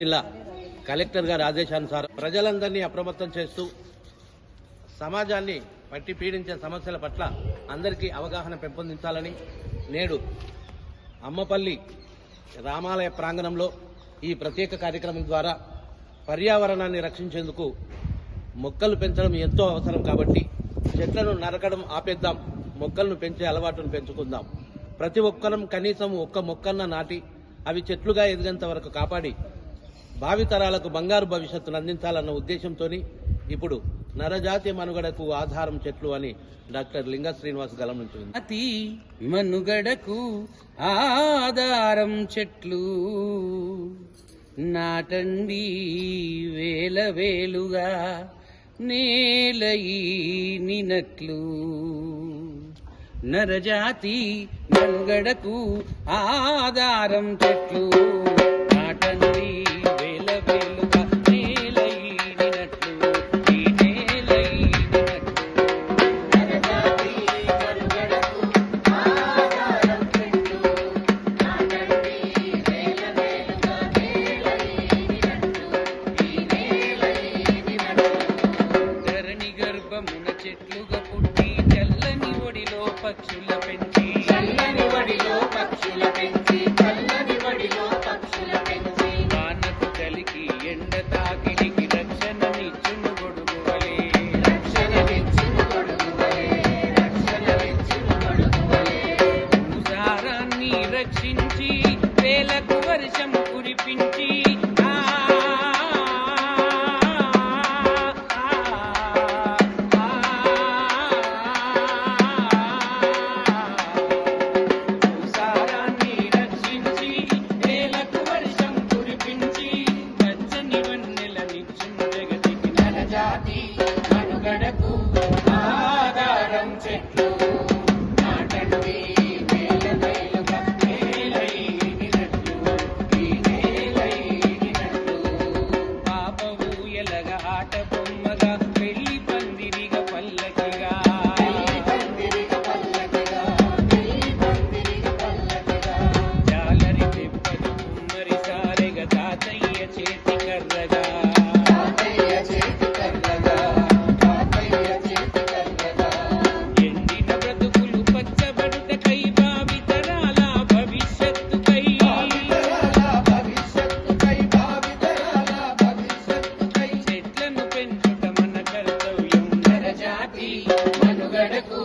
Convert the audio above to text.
జిల్లా కలెక్టర్ గారి ఆదేశానుసారం ప్రజలందరినీ అప్రమత్తం చేస్తూ సమాజాన్ని పట్టి పీడించే సమస్యల పట్ల అందరికీ అవగాహన పెంపొందించాలని నేడు అమ్మపల్లి రామాలయ ప్రాంగణంలో ఈ ప్రత్యేక కార్యక్రమం ద్వారా పర్యావరణాన్ని రక్షించేందుకు మొక్కలు పెంచడం ఎంతో అవసరం కాబట్టి చెట్లను నరకడం ఆపేద్దాం మొక్కలను పెంచే అలవాటును పెంచుకుందాం. ప్రతి ఒక్కరం కనీసం ఒక్క మొక్కన్న నాటి అవి చెట్లుగా ఎదిగేంత వరకు కాపాడి భావితరాలకు బంగారు భవిష్యత్తును అందించాలన్న ఉద్దేశంతో ఇప్పుడు నరజాతి మనుగడకు ఆధారం చెట్లు అని డాక్టర్ లింగ శ్రీనివాస్ గలం నుంచి అతి మనుగడకు ఆధారం చెట్లు నాటండి వేల వేలుగా నేల నినట్లు. నరజాతి మనుగడకు ఆధారం చెట్లు వర్షం కురిపించి మనుగడకు ఆధారం చెట్లు మనుగడకు